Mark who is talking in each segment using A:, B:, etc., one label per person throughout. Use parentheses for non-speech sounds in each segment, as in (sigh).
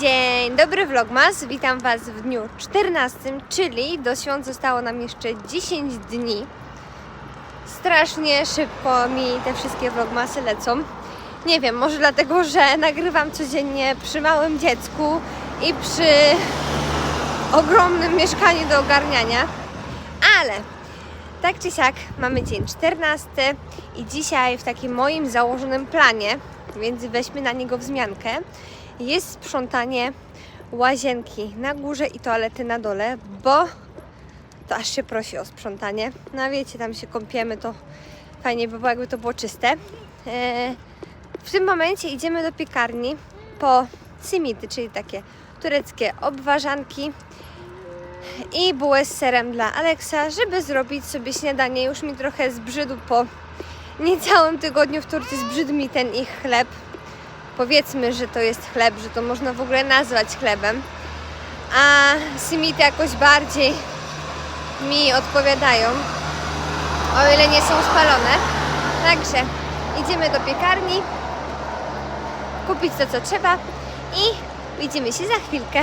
A: Dzień dobry Vlogmas, witam Was w dniu 14, czyli do świąt zostało nam jeszcze 10 dni. Strasznie szybko mi te wszystkie Vlogmasy lecą. Nie wiem, może dlatego, że nagrywam codziennie przy małym dziecku i przy ogromnym mieszkaniu do ogarniania, ale tak czy siak mamy dzień 14 i dzisiaj w takim moim założonym planie, więc weźmy na niego wzmiankę, jest sprzątanie łazienki na górze i toalety na dole, bo to aż się prosi o sprzątanie. No wiecie, tam się kąpiemy, to fajnie by było, jakby to było czyste. E, W tym momencie idziemy do piekarni po cymity, czyli takie tureckie obwarzanki i bułę z serem dla Aleksa, żeby zrobić sobie śniadanie. Już mi trochę zbrzydł po niecałym tygodniu w Turcji, zbrzydł mi ten ich chleb. Powiedzmy, że to jest chleb, że to można w ogóle nazwać chlebem. A simity jakoś bardziej mi odpowiadają, o ile nie są spalone. Także idziemy do piekarni, kupić to, co trzeba i widzimy się za chwilkę.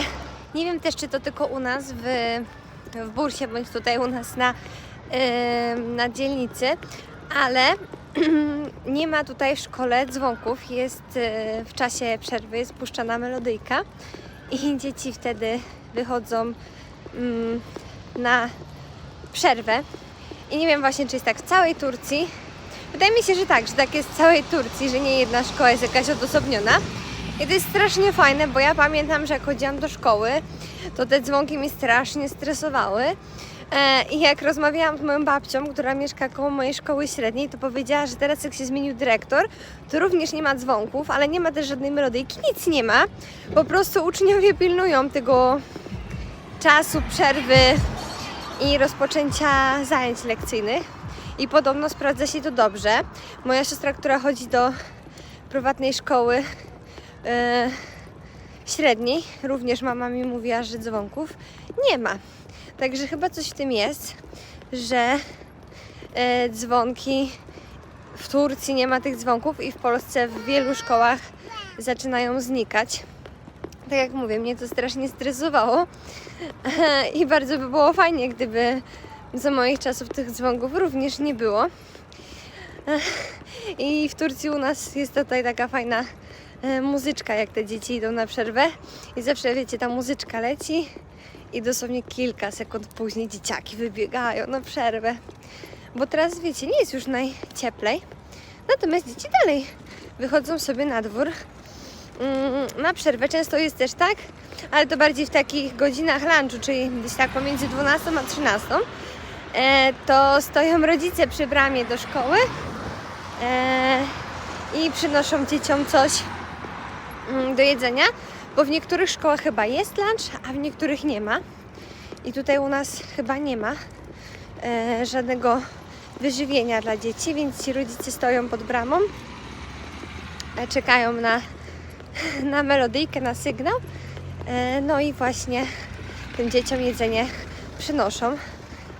A: Nie wiem też, czy to tylko u nas w, w bursie, bądź tutaj u nas na, yy, na dzielnicy, ale (clears throat) nie ma tutaj w szkole dzwonków. Jest yy, w czasie przerwy, jest puszczana melodyjka i dzieci wtedy wychodzą mm, na przerwę. I nie wiem właśnie, czy jest tak w całej Turcji. Wydaje mi się, że tak, że tak jest w całej Turcji, że nie jedna szkoła jest jakaś odosobniona. I to jest strasznie fajne, bo ja pamiętam, że jak chodziłam do szkoły, to te dzwonki mnie strasznie stresowały. E, I jak rozmawiałam z moją babcią, która mieszka koło mojej szkoły średniej, to powiedziała, że teraz jak się zmienił dyrektor, to również nie ma dzwonków, ale nie ma też żadnej melodyjki, nic nie ma. Po prostu uczniowie pilnują tego czasu przerwy i rozpoczęcia zajęć lekcyjnych. I podobno sprawdza się to dobrze. Moja siostra, która chodzi do prywatnej szkoły e, średniej, również mama mi mówiła, że dzwonków nie ma. Także chyba coś w tym jest, że e, dzwonki w Turcji nie ma tych dzwonków i w Polsce w wielu szkołach zaczynają znikać. Tak jak mówię, mnie to strasznie stresowało (laughs) i bardzo by było fajnie, gdyby za moich czasów tych dzwonków również nie było. (laughs) I w Turcji u nas jest tutaj taka fajna e, muzyczka, jak te dzieci idą na przerwę. I zawsze, wiecie, ta muzyczka leci i dosłownie kilka sekund później dzieciaki wybiegają na przerwę. Bo teraz, wiecie, nie jest już najcieplej. Natomiast dzieci dalej wychodzą sobie na dwór na przerwę. Często jest też tak, ale to bardziej w takich godzinach lunchu, czyli gdzieś tak pomiędzy 12 a 13, e, to stoją rodzice przy bramie do szkoły e, i przynoszą dzieciom coś mm, do jedzenia, bo w niektórych szkołach chyba jest lunch, a w niektórych nie ma. I tutaj u nas chyba nie ma e, żadnego wyżywienia dla dzieci, więc ci rodzice stoją pod bramą, czekają na, (laughs) na melodyjkę, na sygnał. E, no i właśnie tym dzieciom jedzenie przynoszą.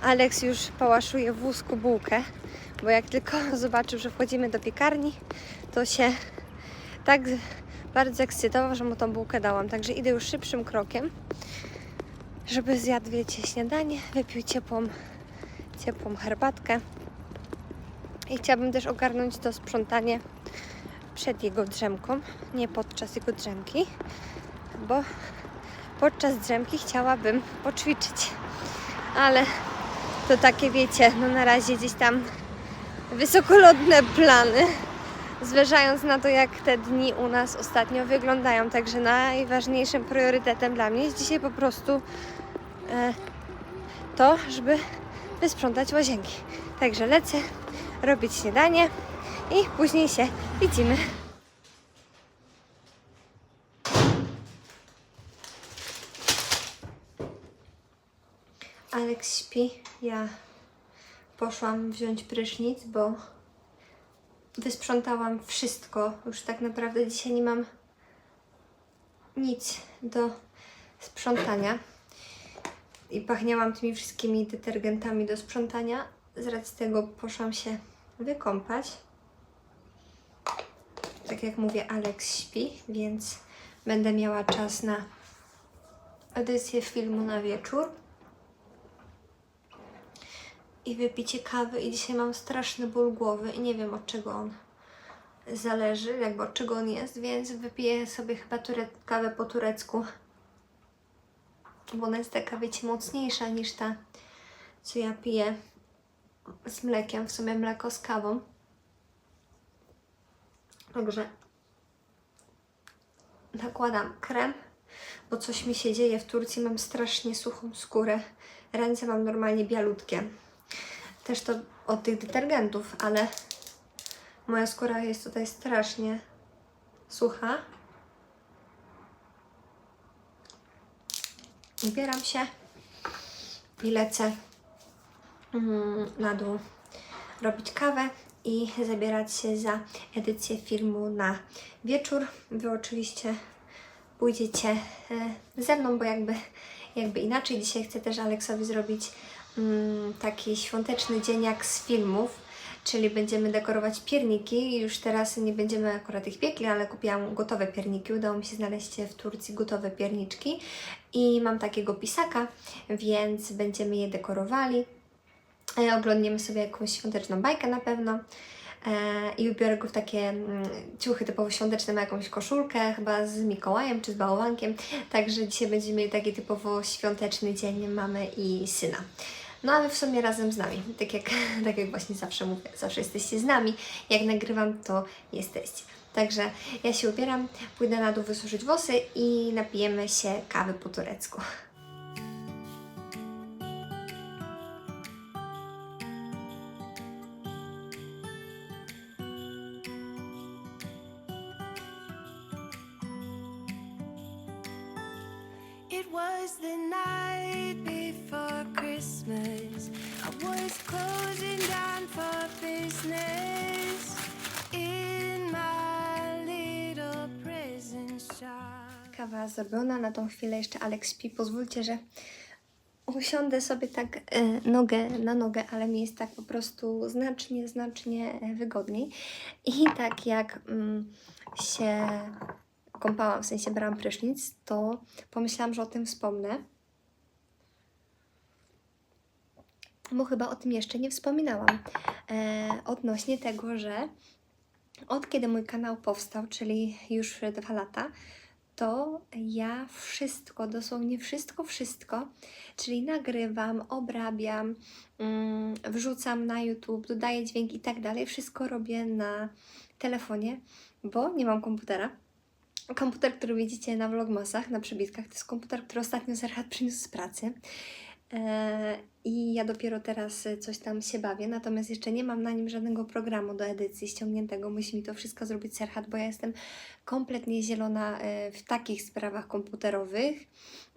A: Aleks już pałaszuje w wózku bułkę, bo jak tylko (laughs) zobaczył, że wchodzimy do piekarni, to się tak bardzo ekscytował, że mu tą bułkę dałam. Także idę już szybszym krokiem, żeby zjadł, wiecie, śniadanie, wypił ciepłą, ciepłą herbatkę. I chciałabym też ogarnąć to sprzątanie przed jego drzemką, nie podczas jego drzemki, bo podczas drzemki chciałabym poćwiczyć. Ale to takie, wiecie, no na razie gdzieś tam wysokolotne plany, zważając na to, jak te dni u nas ostatnio wyglądają. Także najważniejszym priorytetem dla mnie jest dzisiaj po prostu e, to, żeby wysprzątać łazienki. Także lecę robić śniadanie i później się widzimy. Aleks śpi, ja poszłam wziąć prysznic, bo wysprzątałam wszystko. Już tak naprawdę dzisiaj nie mam nic do sprzątania. I pachniałam tymi wszystkimi detergentami do sprzątania. Z racji tego poszłam się wykąpać. Tak jak mówię, Alex śpi, więc będę miała czas na edycję filmu na wieczór i wypicie kawy. I dzisiaj mam straszny ból głowy i nie wiem od czego on zależy, jakby od czego on jest, więc wypiję sobie chyba kawę po turecku, bo ona jest taka, wiecie, mocniejsza niż ta, co ja piję z mlekiem, w sumie mleko z kawą. Także nakładam krem, bo coś mi się dzieje w Turcji, mam strasznie suchą skórę, ręce mam normalnie bialutkie. Też to od tych detergentów, ale moja skóra jest tutaj strasznie sucha. Ubieram się i lecę mm, na dół robić kawę i zabierać się za edycję filmu na wieczór. Wy oczywiście pójdziecie e, ze mną, bo jakby, jakby inaczej. Dzisiaj chcę też Aleksowi zrobić mm, taki świąteczny dzień jak z filmów, czyli będziemy dekorować pierniki. Już teraz nie będziemy akurat ich piekli, ale kupiłam gotowe pierniki. Udało mi się znaleźć w Turcji gotowe pierniczki i mam takiego pisaka, więc będziemy je dekorowali. Oglądniemy sobie jakąś świąteczną bajkę na pewno. E, I ubiorę go w takie mm, ciuchy typowo świąteczne, ma jakąś koszulkę, chyba z Mikołajem czy z bałwankiem. Także dzisiaj będziemy mieli taki typowo świąteczny dzień mamy i syna. No a w sumie razem z nami, tak jak, (laughs) tak jak właśnie zawsze mówię, zawsze jesteście z nami. Jak nagrywam, to jesteście. Także ja się ubieram, pójdę na dół wysuszyć włosy i napijemy się kawy po turecku. Kawa zrobiona, na tą chwilę jeszcze Alex śpi. Pozwólcie, że usiądę sobie tak e, nogę na nogę, ale mi jest tak po prostu znacznie, znacznie e, wygodniej. I tak jak mm, się kąpałam, w sensie brałam prysznic, to pomyślałam, że o tym wspomnę. Bo chyba o tym jeszcze nie wspominałam. E, odnośnie tego, że od kiedy mój kanał powstał, czyli już dwa lata, to ja wszystko, dosłownie wszystko, wszystko, czyli nagrywam, obrabiam, mm, wrzucam na YouTube, dodaję dźwięk i tak dalej, wszystko robię na telefonie, bo nie mam komputera. Komputer, który widzicie na vlogmasach, na przebitkach, to jest komputer, który ostatnio Serhat przyniósł z pracy. E, I ja dopiero teraz e, coś tam się bawię, natomiast jeszcze nie mam na nim żadnego programu do edycji ściągniętego. Musi mi to wszystko zrobić Serhat, bo ja jestem kompletnie zielona e, w takich sprawach komputerowych.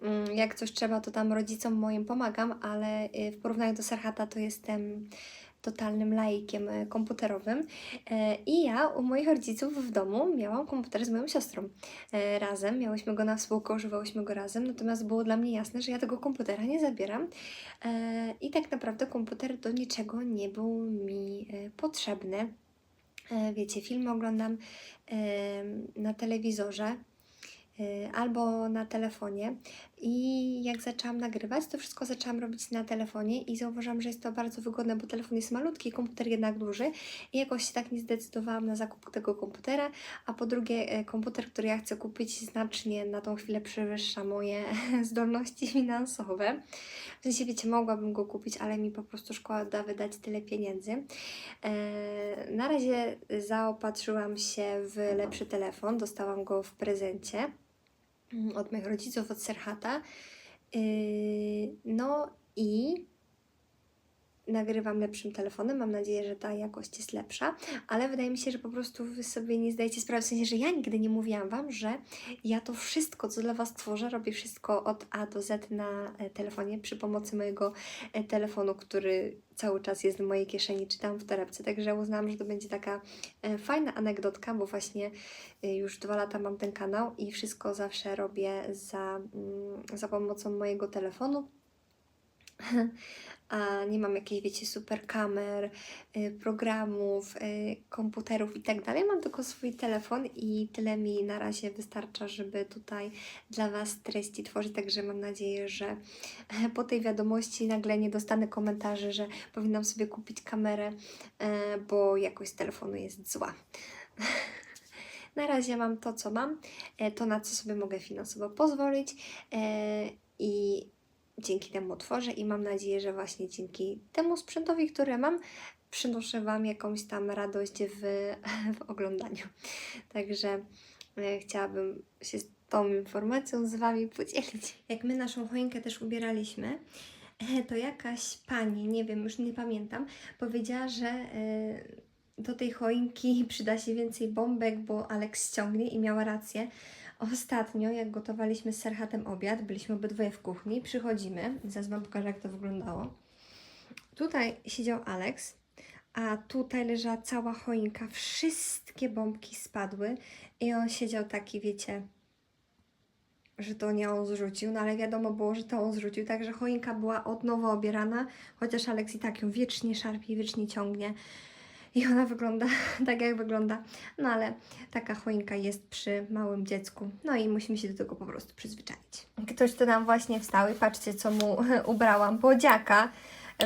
A: Mm, Jak coś trzeba, to tam rodzicom moim pomagam, ale w porównaniu do Serhata to jestem totalnym laikiem e, komputerowym. E, I ja u moich rodziców w domu miałam komputer z moją siostrą e, razem. Miałyśmy go na współko, używałyśmy go razem, natomiast było dla mnie jasne, że ja tego komputera nie zabieram. I tak naprawdę komputer do niczego nie był mi potrzebny. Wiecie, filmy oglądam na telewizorze albo na telefonie. I jak zaczęłam nagrywać, to wszystko zaczęłam robić na telefonie i zauważyłam, że jest to bardzo wygodne, bo telefon jest malutki, komputer jednak duży. I jakoś się tak nie zdecydowałam na zakup tego komputera. A po drugie, e, komputer, który ja chcę kupić, znacznie na tą chwilę przewyższa moje (laughs) zdolności finansowe. W sensie, wiecie, mogłabym go kupić, ale mi po prostu szkoda wydać tyle pieniędzy. E, na razie zaopatrzyłam się w lepszy telefon, dostałam go w prezencie od moich rodziców, od Serhata. Yy, No i nagrywam lepszym telefonem. Mam nadzieję, że ta jakość jest lepsza, ale wydaje mi się, że po prostu Wy sobie nie zdajecie sprawy, w sensie, że ja nigdy nie mówiłam Wam, że ja to wszystko, co dla Was tworzę, robię wszystko od A do Z na e, telefonie przy pomocy mojego e, telefonu, który cały czas jest w mojej kieszeni, czy tam w torebce. Także uznałam, że to będzie taka e, fajna anegdotka, bo właśnie już dwa lata mam ten kanał i wszystko zawsze robię za, mm, za pomocą mojego telefonu. (laughs) A nie mam jakiejś, wiecie, super kamer, y, programów, y, komputerów i tak dalej. Mam tylko swój telefon i tyle mi na razie wystarcza, żeby tutaj dla Was treści tworzyć. Także mam nadzieję, że (laughs) po tej wiadomości nagle nie dostanę komentarzy, że powinnam sobie kupić kamerę, e, bo jakość telefonu jest zła. (laughs) Na razie mam to, co mam, to na co sobie mogę finansowo pozwolić i dzięki temu tworzę i mam nadzieję, że właśnie dzięki temu sprzętowi, który mam, przynoszę Wam jakąś tam radość w, (laughs) w oglądaniu. Także e, chciałabym się tą informacją z Wami podzielić. Jak my naszą choinkę też ubieraliśmy, e, to jakaś pani, nie wiem, już nie pamiętam, powiedziała, że e, do tej choinki przyda się więcej bombek, bo Alex ściągnie i miała rację. Ostatnio, jak gotowaliśmy z Serhatem obiad, byliśmy obydwoje w kuchni, przychodzimy, zaraz Wam pokażę, jak to wyglądało. Tutaj siedział Alex, a tutaj leżała cała choinka, wszystkie bombki spadły i on siedział taki, wiecie, że to nie on zrzucił, no ale wiadomo było, że to on zrzucił, także choinka była od nowa obierana, chociaż Alex i tak ją wiecznie szarpie, wiecznie ciągnie. I ona wygląda (laughs) tak, jak wygląda. No ale taka choinka jest przy małym dziecku. No i musimy się do tego po prostu przyzwyczaić. Ktoś tu nam właśnie wstał i patrzcie, co mu (laughs) ubrałam. Bodziaka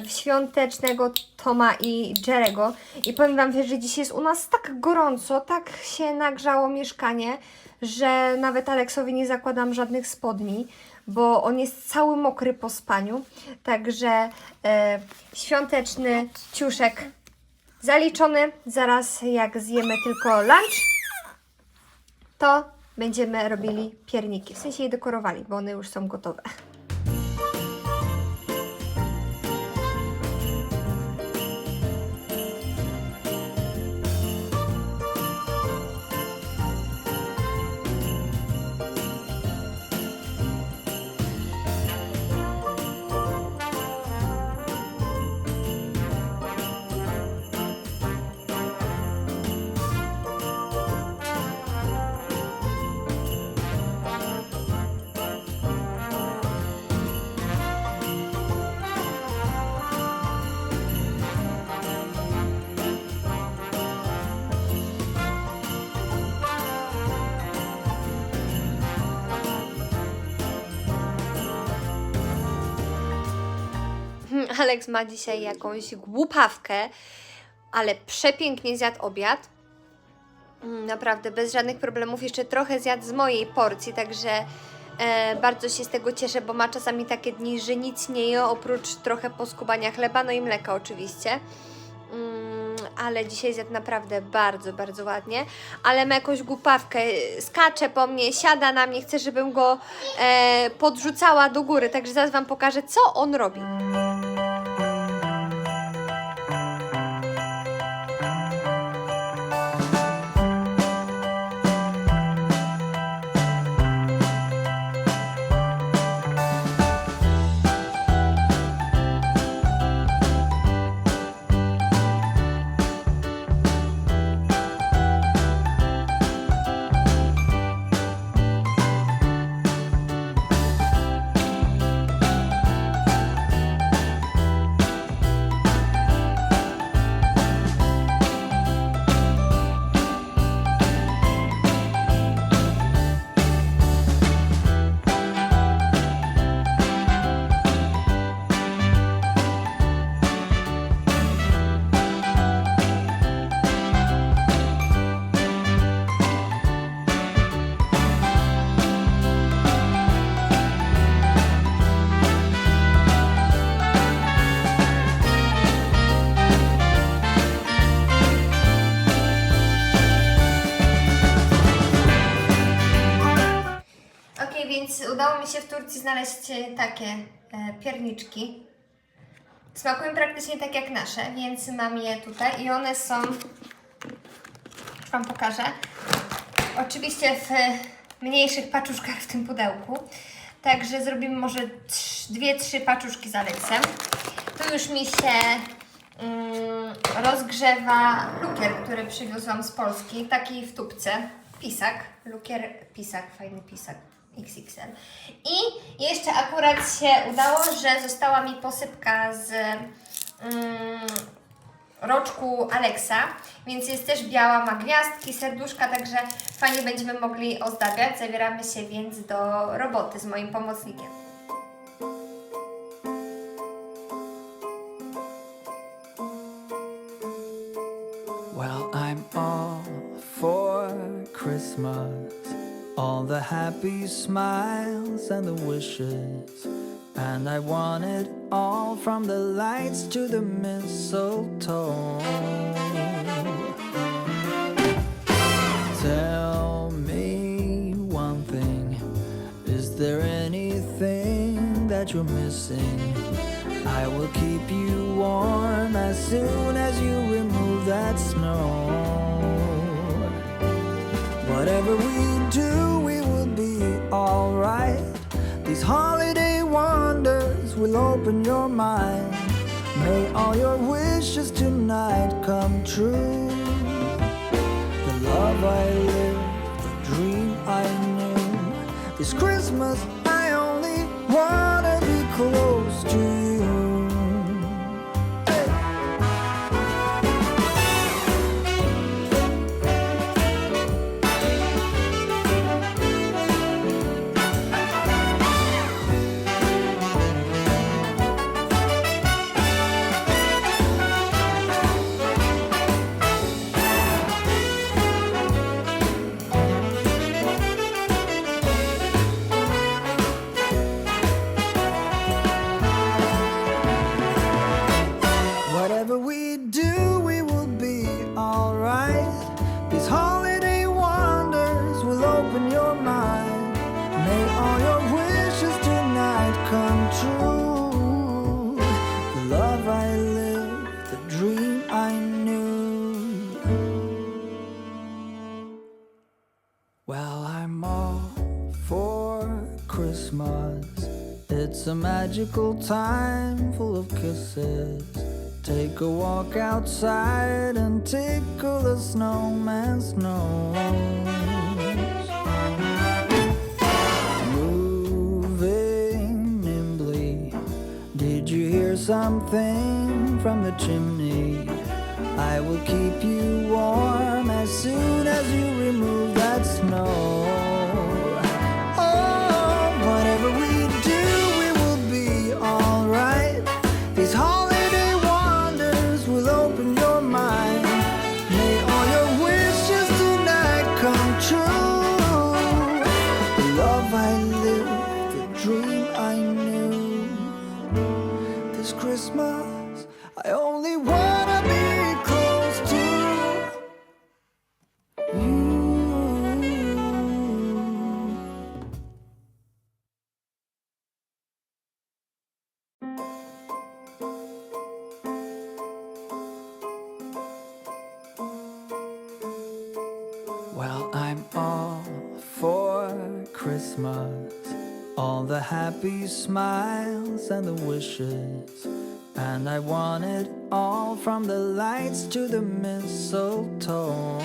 A: w świątecznego Toma i Jerego. I powiem Wam, że dzisiaj jest u nas tak gorąco, tak się nagrzało mieszkanie, że nawet Aleksowi nie zakładam żadnych spodni, bo on jest cały mokry po spaniu. Także e, świąteczny ciuszek zaliczony. Zaraz jak zjemy tylko lunch, to będziemy robili pierniki. W sensie je dekorowali, bo one już są gotowe. Alex ma dzisiaj jakąś głupawkę, ale przepięknie zjadł obiad. Mm, Naprawdę bez żadnych problemów. Jeszcze trochę zjadł z mojej porcji, także e, bardzo się z tego cieszę, bo ma czasami takie dni, że nic nie je oprócz trochę poskubania chleba, no i mleka oczywiście. Mm, ale dzisiaj zjadł naprawdę bardzo, bardzo ładnie. Ale ma jakąś głupawkę, skacze po mnie, siada na mnie, chce, żebym go e, podrzucała do góry. Także zaraz Wam pokażę, co on robi. Więc udało mi się w Turcji znaleźć e, takie e, pierniczki. Smakują praktycznie tak jak nasze, więc mam je tutaj i one są. Już Wam pokażę. Oczywiście w mniejszych paczuszkach w tym pudełku. Także zrobimy może trz- dwie, trzy paczuszki z Aleksem. Tu już mi się mm, rozgrzewa lukier, który przywiozłam z Polski, taki w tubce. Pisak, lukier pisak, fajny pisak XXL. I jeszcze akurat się udało, że została mi posypka z mm, roczku Alexa, więc jest też biała, ma gwiazdki, serduszka, także fajnie będziemy mogli ozdabiać. Zabieramy się więc do roboty z moim pomocnikiem.
B: Happy smiles and the wishes. And I want it all from the lights to the mistletoe. Tell me one thing Is there anything that you're missing? I will keep you warm as soon as you remove that snow. Whatever we do, These holiday wonders will open your mind. May all your wishes tonight come true. The love I lived, the dream I knew. This Christmas, I only wanna be close to you. Well, I'm all for Christmas. It's a magical time full of kisses. Take a walk outside and tickle the snowman's nose. Moving nimbly. Did you hear something from the chimney? I will keep you warm as soon as you know. The wishes. And I want it all from the lights to the mistletoe.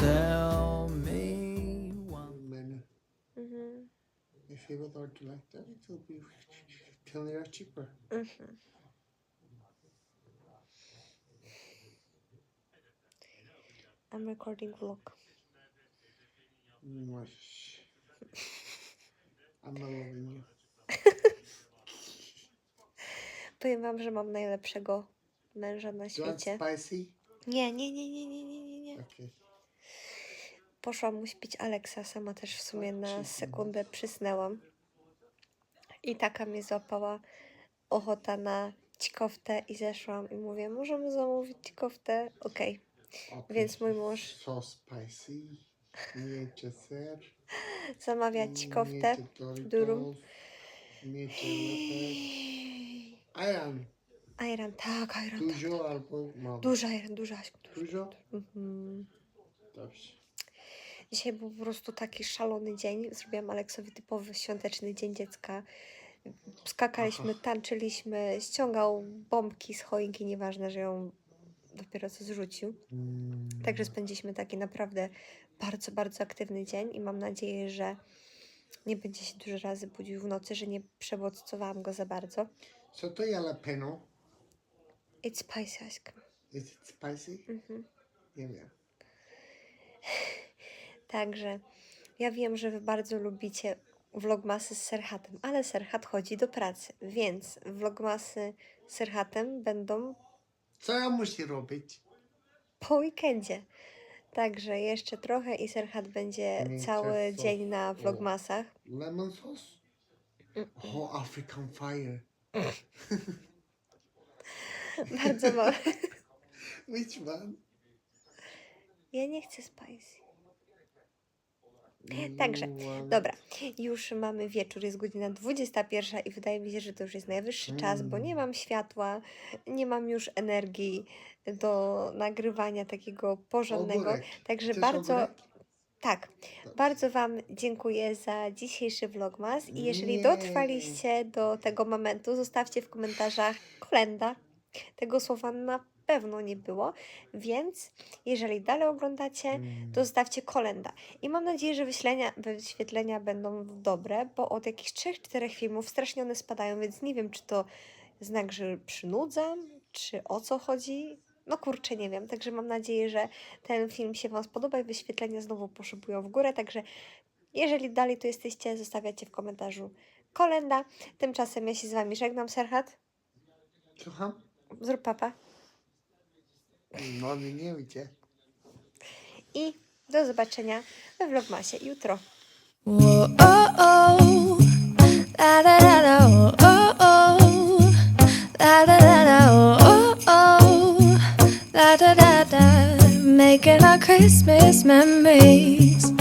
B: Tell me one.
C: menu. If you would order like that, it will be (laughs) 10 lira cheaper. Mhm.
A: I'm recording vlog.
C: Much. You. (laughs)
A: Powiem Wam, że mam najlepszego męża na świecie.
C: spicy?
A: Nie, nie, nie, nie, nie, nie, nie, nie.
C: Okay.
A: Poszłam mu śpić Aleksa, sama też w sumie na sekundę przysnęłam. I taka mnie złapała ochota na ćkoftę i zeszłam i mówię, możemy zamówić ćkoftę? Okej.
C: okay.
A: Więc mój mąż
C: So spicy. Nie ser.
A: zamawia ćkoftę,
C: Doritos.
A: durum.
C: Iron.
A: Iron, tak, Iron, tak.
C: Dużo albo mało?
A: Dużo Iron, dużo Aśku. dużo.
C: Dużo?
A: Mhm.
C: Dobrze.
A: Dzisiaj był po prostu taki szalony dzień. Zrobiłam Aleksowi typowy świąteczny dzień dziecka. Skakaliśmy,
C: Aha.
A: tańczyliśmy, ściągał bombki z choinki, nieważne, że ją dopiero co zrzucił.
C: Mm.
A: Także spędziliśmy taki naprawdę bardzo, bardzo aktywny dzień i mam nadzieję, że nie będzie się dużo razy budził w nocy, że nie przebodźcowałam go za bardzo.
C: Co to jalapeno?
A: It's spicy ice cream.
C: Is it spicy?
A: Mhm.
C: Nie wiem. (laughs)
A: Także ja wiem, że wy bardzo lubicie vlogmasy z Serhatem, ale Serhat chodzi do pracy, więc vlogmasy z Serhatem będą
C: Co ja muszę robić?
A: po weekendzie. Także jeszcze trochę i Serhat będzie
C: Miękkie
A: cały dzień na vlogmasach.
C: Lemon sauce? Oh, African fire. (laughs)
A: Bardzo mało.
C: Which one?
A: Ja nie chcę spicy. Także, Dobra, już mamy wieczór, jest godzina 21 i wydaje mi się, że to już jest najwyższy czas, bo nie mam światła, nie mam już energii do nagrywania takiego porządnego. Także bardzo, tak, bardzo Wam dziękuję za dzisiejszy vlogmas i jeżeli dotrwaliście do tego momentu, zostawcie w komentarzach kolenda. Tego słowa na pewno nie było, więc jeżeli dalej oglądacie,
C: Mm.
A: to zostawcie kolenda. I mam nadzieję, że wyślenia, wyświetlenia będą dobre, bo od jakichś 3-4 filmów strasznie one spadają, więc nie wiem, czy to znak, że przynudzam, czy o co chodzi. No kurczę, nie wiem. Także mam nadzieję, że ten film się Wam spodoba i wyświetlenia znowu poszybują w górę. Także jeżeli dalej tu jesteście, zostawiacie w komentarzu kolenda. Tymczasem ja się z Wami żegnam, Serhat.
C: Słucham?
A: Zrób papa.
C: No wiecie.
A: I do zobaczenia we vlogmasie jutro.
D: Whoa, oh, oh, la da da da, oh, oh, oh, la da da da, oh, oh, oh, la da da da, making our Christmas memories.